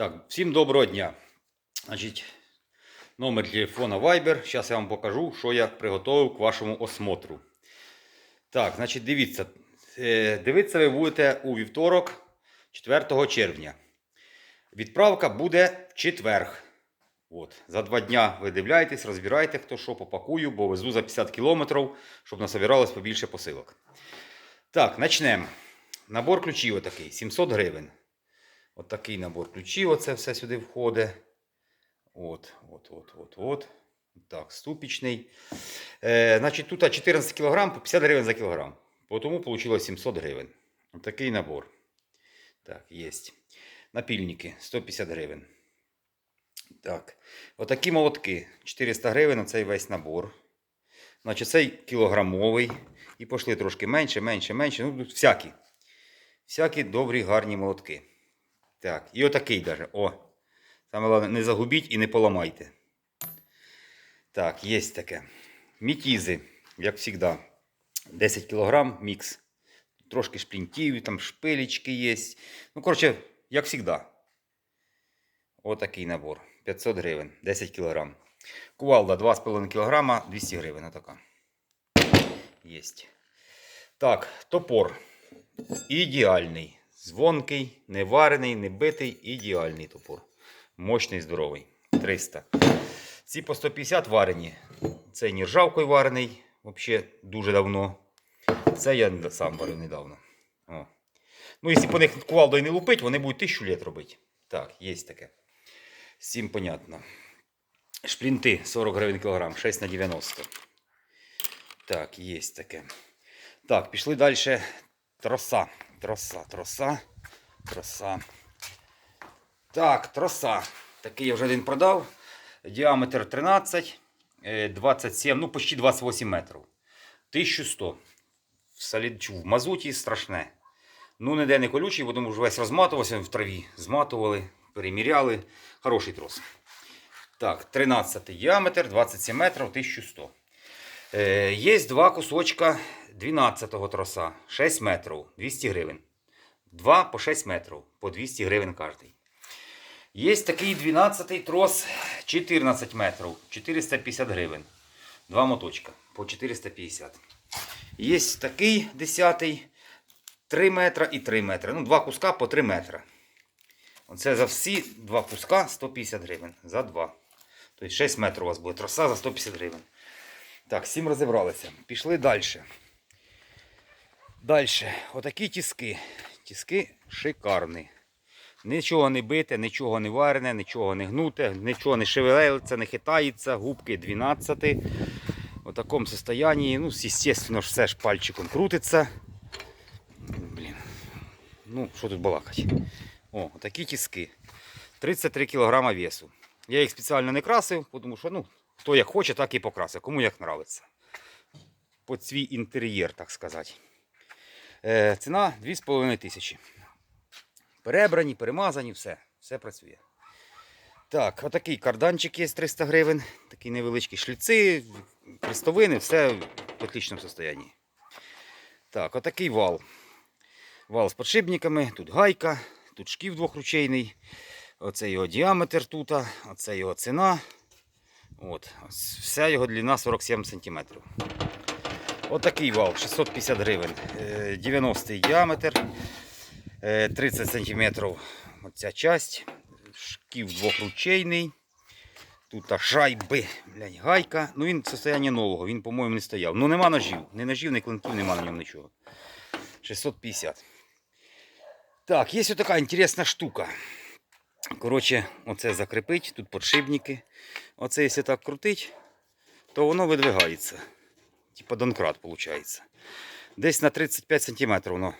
Так, всім доброго дня. Значить, номер телефона Viber. Зараз я вам покажу, що я приготував к вашому осмотру. Так, значить, дивіться. Е, Дивитися ви будете у вівторок, 4 червня. Відправка буде в четверг. От. За два дня ви дивляєтесь, розбираєте, хто що попакую, бо везу за 50 кілометрів, щоб насобиралось побільше посилок. Так, почнемо. Набор ключів отакий, 700 гривень. От набор ключів, оце все сюди входить. От, от, от, от, от. Так, ступічний. Е, значить, тут 14 кг по 50 гривень за кілограм. Тому вийшло 700 гривень. От такий набор. Так, є. Напільники 150 гривень. Так. Отакі молотки. 400 гривень на цей весь набор. Значить, цей кілограмовий. І пішли трошки менше, менше, менше. Ну, тут всякі. Всякі добрі, гарні молотки. Так, і отакий даже. О. Саме головне, не загубіть і не поламайте. Так, є таке. Мітізи, як завжди. 10 кг мікс. Трошки шплінтів, там шпилечки є. Ну, коротше, як завжди. Отакий набор. 500 гривень, 10 кг. Кувалда 2,5 кг, 200 гривень. Отака. Єсть. Так, топор. Ідеальний. Звонкий, не варений, не битий, ідеальний топор. Мощний, здоровий. 300. Ці по 150 варені. Цей нержавкою варений, взагалі дуже давно. Це я сам варив недавно. О. Ну, якщо по них кувалдою не лупить, вони будуть 1000 літ робити. Так, є таке. Всім понятно. Шплінти 40 гривень кілограм, 6 на 90. Так, є таке. Так, пішли далі. Троса. Троса, троса, троса. Так, троса. Такий я вже один продав. Діаметр 13, е, 27, ну почти 28 метрів. 1100. В, в мазуті страшне. Ну, ніде не колючий, бо тому що весь розматувався в траві. Зматували, переміряли. Хороший трос. Так, 13 діаметр, 27 метрів, 1100. Е, є два кусочка 12-го троса, 6 метрів, 200 гривень. Два по 6 метрів, по 200 гривень кожний. Є такий 12-й трос 14 метрів, 450 гривень. Два моточка по 450. Є такий 10-й 3 метра і 3 метри. Ну, два куска по 3 метри. Оце за всі два куска 150 гривень. За два. Тобто 6 метрів у вас буде троса за 150 гривень. Так, сім розібралися. Пішли далі. Далі. Отакі тіски. Тіски шикарні. Нічого не бите, нічого не варене, нічого не гнуте, нічого не шевелиться, не хитається. Губки 12. В такому состоянии. Ну, звісно, все ж пальчиком крутиться. Блін. Ну, що тут балакати? О, такі тіски. 33 кг весу. Я їх спеціально не красив, тому що, ну, Хто як хоче, так і покрасить. Кому як нравиться. Під свій інтер'єр, так сказати. Е, ціна 2,5 тисячі. Перебрані, перемазані, все. Все працює. Так, отакий карданчик є 300 гривень. Такі невеличкі шліци, крестовини, все в отличному стані. Так, отакий вал. Вал з подшипниками, тут гайка, тут шків двохручейний. Оце його діаметр тут, оце його ціна. От, Вся його длина 47 см. Отакий вал 650 гривень. Е, 90 діаметр, е, 30 см. Оця часть. Шків двохручейний. Тут шайби, блядь, гайка. Ну він в состоянні нового, він, по-моєму, не стояв. Ну нема ножів. Ні ножів, ні клинків, нема на ньому нічого. 650. Так, є така інтересна штука. Коротше, оце закріпить, тут подшипники. Оце, якщо так крутить, то воно видвигається. Типа донкрат, виходить. Десь на 35 см воно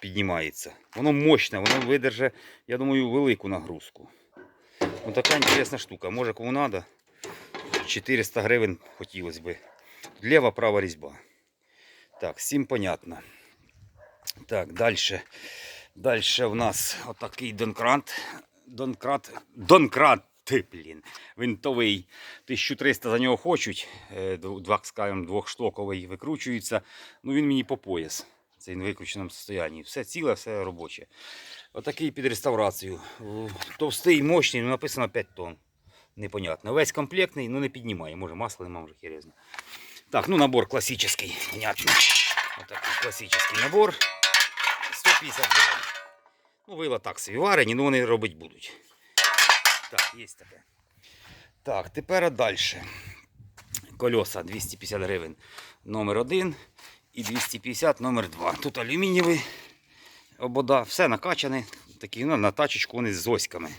піднімається. Воно мощне, воно видержить, я думаю, велику нагрузку. Ось така інтересна штука. Може кому треба. 400 гривень хотілося б. Лева, права різьба. Так, всім понятно. Так, далі. Далі в нас отакий донкрат. Донкрат. Донкрат, блін. Винтовий. 1300 за нього хочуть. Е, Два, скажімо, двохштоковий викручується. Ну він мені по пояс. Це він в виключеному стані. Все ціле, все робоче. Отакий під реставрацію. Товстий, мощний, ну, написано 5 тонн. Непонятно. Весь комплектний, ну не піднімає. Може масло нема, може херезно. Так, ну набор классический, понятно. Отакий классический набор. 150 гривень. Ну, вила так собі варені, ну вони робити будуть. Так, є таке. Так, тепер далі. Кольоса 250 гривень номер 1 і 250 номер 2. Тут алюмінієвий обода, все накачане. Такі, ну, на тачечку вони з оськами.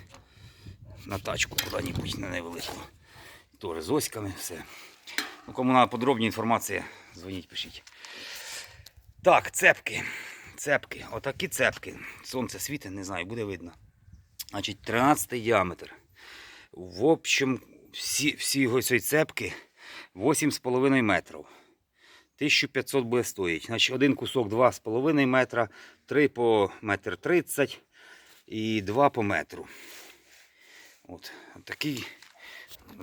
На тачку куди-небудь на невелику. Теж з оськами, все. Ну, кому треба подробні інформація, дзвоніть, пишіть. Так, цепки. Цепки. Отакі цепки. Сонце світить, не знаю, буде видно. Значить, 13 діаметр. В общем, всі, всі його цієї цепки 8,5 метрів. 1500 буде стоїть. Значить, один кусок 2,5 метра, 3 по метр 30 і 2 по метру. От, от такий,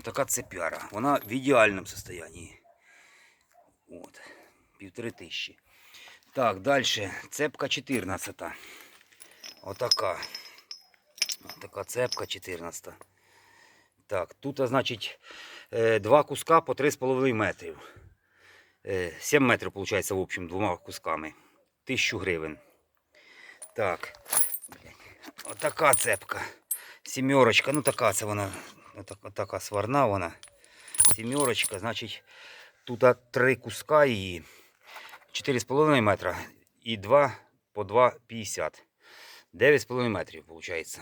така цепяра. Вона в ідеальному стані. От, півтори тисячі. Так, далі. Цепка 14. Отака. Отака цепка 14. Так, тут, значить, е, два куска по 3,5 метрів. Е, 7 метрів, виходить, в общем, двома кусками. 1000 гривень. Так. Отака цепка. Сімерочка. Ну така це вона. Отака, сварна вона. Сімерочка, значить, тут три куска її. 4,5 метра і 2 по 2,50. 9,5 метрів, виходить.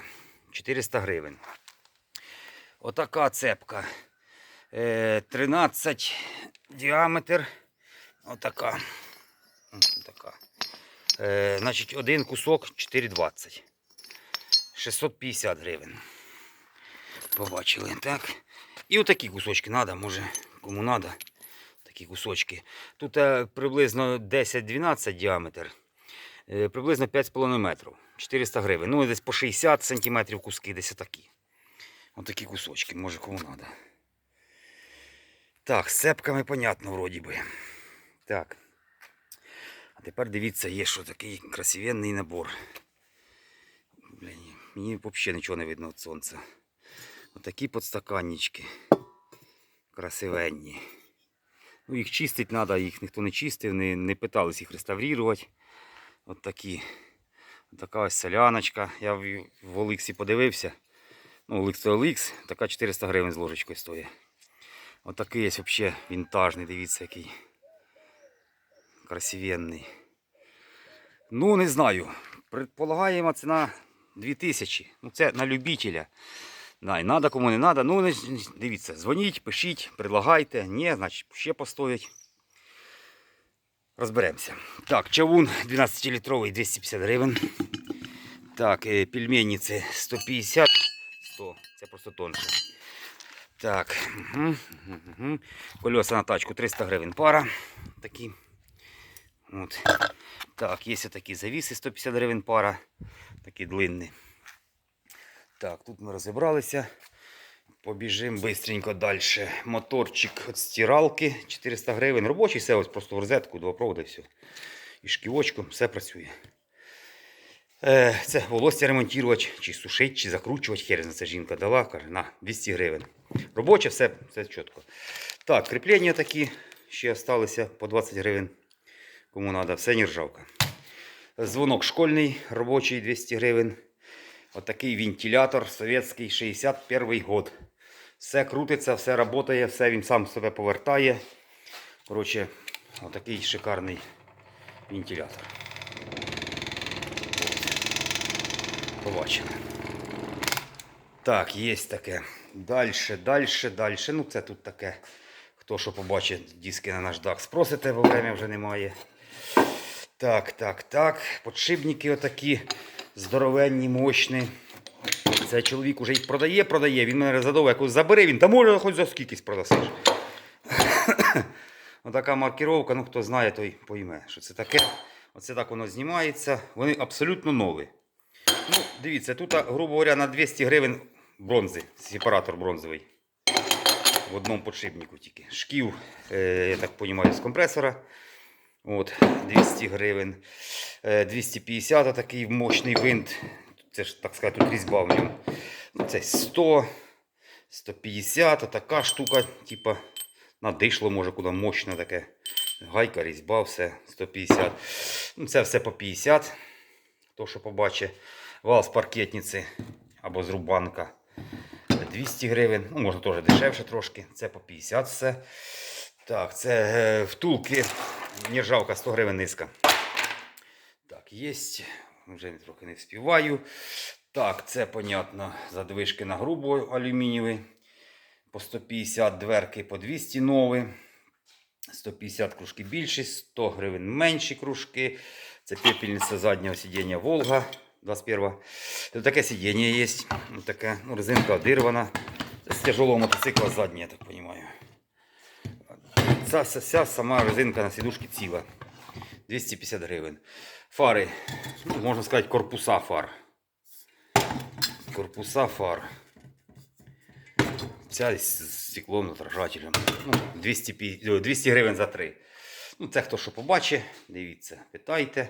400 гривень. Отака цепка. Е, 13 діаметр. Отака. Отака. Е, значить, один кусок 4,20. 650 гривень. Побачили, так. І отакі кусочки треба, може, кому треба. Такі кусочки. Тут е, приблизно 10-12 діаметр. Е, приблизно 5,5 метрів. 400 гривень. Ну, десь по 60 сантиметрів куски, десь отакі. Отакі кусочки, може кому треба. Так, з цепками понятно, вроді би. Так. А тепер дивіться, є що такий красивенний набор. Блін, мені взагалі нічого не видно від сонця. Отакі подстаканнички. Красивенні. Ну, їх чистити треба, їх ніхто не чистив, не, не питались їх реставрувати. От такі. Така ось соляночка. Я в, Оликсі подивився. Ну, Оликс це Оликс, така 400 гривень з ложечкою стоїть. От такий є взагалі вінтажний, дивіться який. Красивенний. Ну, не знаю. Предполагаємо ціна 2000. Ну, це на любителя. Да, і надо, кому не надо. Ну, дивіться, дзвоніть, пишіть, предлагайте. Ні, значить, ще постоять. Розберемося. Так, чавун 12-літровий 250 гривень. Так, е, пельмені це 150, 100, це просто тонше. Так, угу, угу. кольоса на тачку 300 гривень пара. Такі. От. Так, є такі завіси 150 гривень пара. Такі длинні. Так, тут ми розібралися. Побіжимо швидко далі. Моторчик від стиралки 400 гривень. Робочий все ось просто в розетку, два проводи, все. І шківочком, все працює. Е, Це волосся ремонтувати, чи сушити, чи закручувати. Хер, зна, це жінка дала, каже, на 200 гривень. Робоче, все, все чітко. Так, кріплення такі ще залишилися по 20 гривень. Кому треба, все нержавка. Дзвонок школьний, робочий 200 гривень. Отакий вентилятор совєтський 61 год. Все крутиться, все працює, все він сам себе повертає. Коротше, отакий шикарний вентилятор. Побачили. Так, є таке. Далі, далі, далі. Ну, це тут таке. Хто що побачить, диски на наш дах спросите, бо время вже немає. Так, так, так. Подшипники отакі здоровенні, мощні. Це чоловік уже їх продає, продає. Він мене задовго якось забери, він та може хоч за скількись продасиш. Отака маркіровка, ну хто знає, той пойме, що це таке. Оце так воно знімається. Вони абсолютно нові. Ну, дивіться, тут, грубо говоря, на 200 гривень бронзи, сепаратор бронзовий. В одному подшипнику тільки. Шків, е, я так розумію, з компресора. От, 200 гривень. Е, 250 такий мощний винт. Це ж, так сказати, тут різьба в ньому. Ну, це 100, 150, така штука, типа надишло, може, куди мощне таке. Гайка, різьба, все 150. Ну, це все по 50. То, що побачить. Вал з паркетниці або з рубанка. 200 гривень. Ну, можна теж дешевше трошки. Це по 50 все. Так, це е, втулки. Нержавка 100 гривень низька. Так, є. Вже трохи не вспіваю. Так, це, понятно, задвижки на грубо алюмінієві. По 150 дверки по 200 нові. 150 кружки більші, 100 гривень менші кружки. Це пепельниця заднього сидіння Волга 21. Тут таке сидіння є. Таке, ну, резинка одирвана. Це з тяжелого мотоцикла задній, я так розумію. Ця вся, вся сама резинка на сідушці ціла. 250 гривень. Фари, ну, можна сказати, корпуса фар. Корпуса фар. Ця з стеклом отражателем. Ну, 200, 200 гривень за три. Ну, це хто що побачить, дивіться, питайте.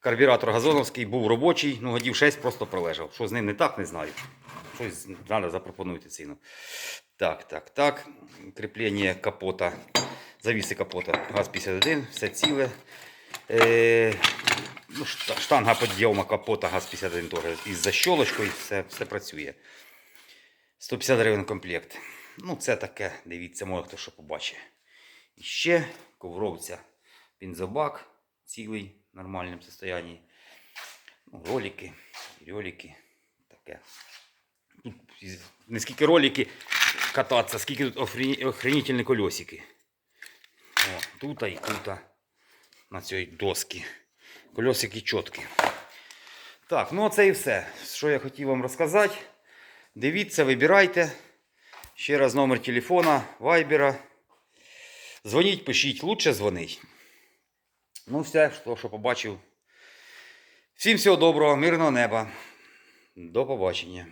Карбюратор газоновський був робочий, ну годів 6 просто пролежав. Що з ним не так, не знаю. Щось треба запропонуйте ціну. Так, так, так. Кріплення капота, завіси капота. ГАЗ-51, все ціле. Е, ну, штанга підйому капота ГАЗ-51 теж із защолочкою, все, все працює. 150 гривень комплект. Ну, це таке, дивіться, може хто що побачить. І ще ковровця, бензобак цілий в нормальному стані. Ну, ролики, ролики, таке. Тут не скільки ролики кататися, скільки тут охрені- охренительні колесики. О, тут і тут на цій доскі. Колесики чіткі. Так, ну це і все. Що я хотів вам розказати. Дивіться, вибирайте. Ще раз номер телефона, вайбера. Дзвоніть, пишіть, лучше дзвонить. Ну, все, що побачив. Всім всього доброго, мирного неба. До побачення.